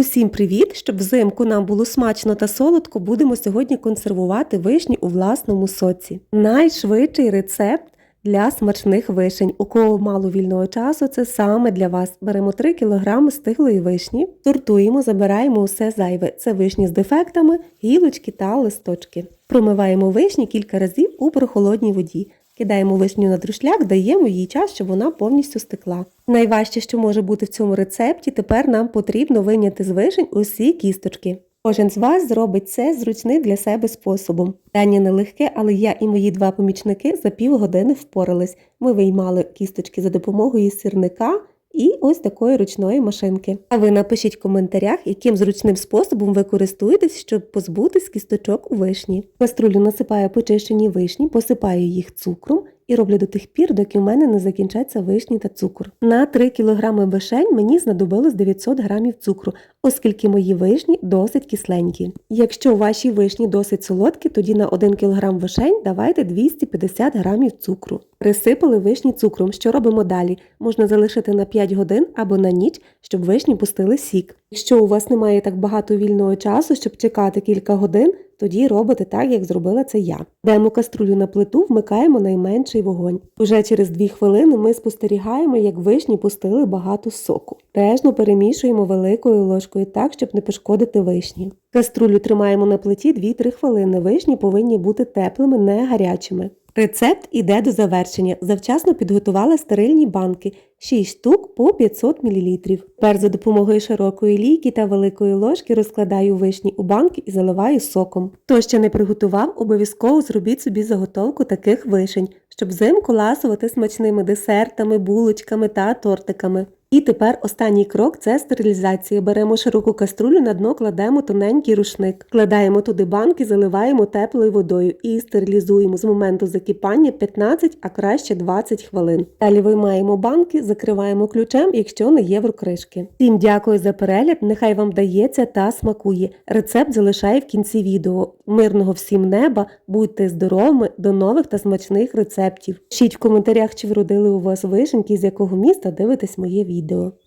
Усім привіт! Щоб взимку нам було смачно та солодко, будемо сьогодні консервувати вишні у власному соці. Найшвидший рецепт для смачних вишень. У кого мало вільного часу, це саме для вас. Беремо 3 кг стиглої вишні, сортуємо, забираємо усе зайве. Це вишні з дефектами, гілочки та листочки. Промиваємо вишні кілька разів у прохолодній воді. Кидаємо вишню на друшляк, даємо їй час, щоб вона повністю стекла. Найважче, що може бути в цьому рецепті, тепер нам потрібно виняти з вишень усі кісточки. Кожен з вас зробить це зручним для себе способом. Дання нелегке, але я і мої два помічники за півгодини впорались. Ми виймали кісточки за допомогою сірника і ось такої ручної машинки. А ви напишіть в коментарях, яким зручним способом ви користуєтесь, щоб позбутись кісточок у вишні. Каструлю насипаю почищені вишні, посипаю їх цукром і роблю до тих пір, доки в мене не закінчаться вишні та цукор. На 3 кг вишень мені знадобилось 900 г цукру, оскільки мої вишні досить кисленькі. Якщо ваші вишні досить солодкі, тоді на 1 кг вишень давайте 250 г цукру. Присипали вишні цукром. Що робимо далі? Можна залишити на 5 годин або на ніч, щоб вишні пустили сік. Якщо у вас немає так багато вільного часу, щоб чекати кілька годин, тоді робите так, як зробила це я. Даємо каструлю на плиту, вмикаємо найменший вогонь. Уже через 2 хвилини ми спостерігаємо, як вишні пустили багато соку. Режно перемішуємо великою ложкою так, щоб не пошкодити вишні. Каструлю тримаємо на плиті 2-3 хвилини. Вишні повинні бути теплими, не гарячими. Рецепт іде до завершення. Завчасно підготувала стерильні банки 6 штук по 500 мл. Тепер за допомогою широкої лійки та великої ложки розкладаю вишні у банки і заливаю соком. Хто ще не приготував, обов'язково зробіть собі заготовку таких вишень, щоб взимку ласувати смачними десертами, булочками та тортиками. І тепер останній крок це стерилізація. Беремо широку каструлю, на дно кладемо тоненький рушник, кладаємо туди банки, заливаємо теплою водою і стерилізуємо з моменту закипання 15, а краще 20 хвилин. Далі виймаємо банки, закриваємо ключем, якщо не є кришки. Всім дякую за перегляд, нехай вам дається та смакує. Рецепт залишаю в кінці відео. Мирного всім неба, будьте здоровими, до нових та смачних рецептів. Пишіть в коментарях, чи вродили у вас вишеньки, з якого міста дивитесь моє відео. video.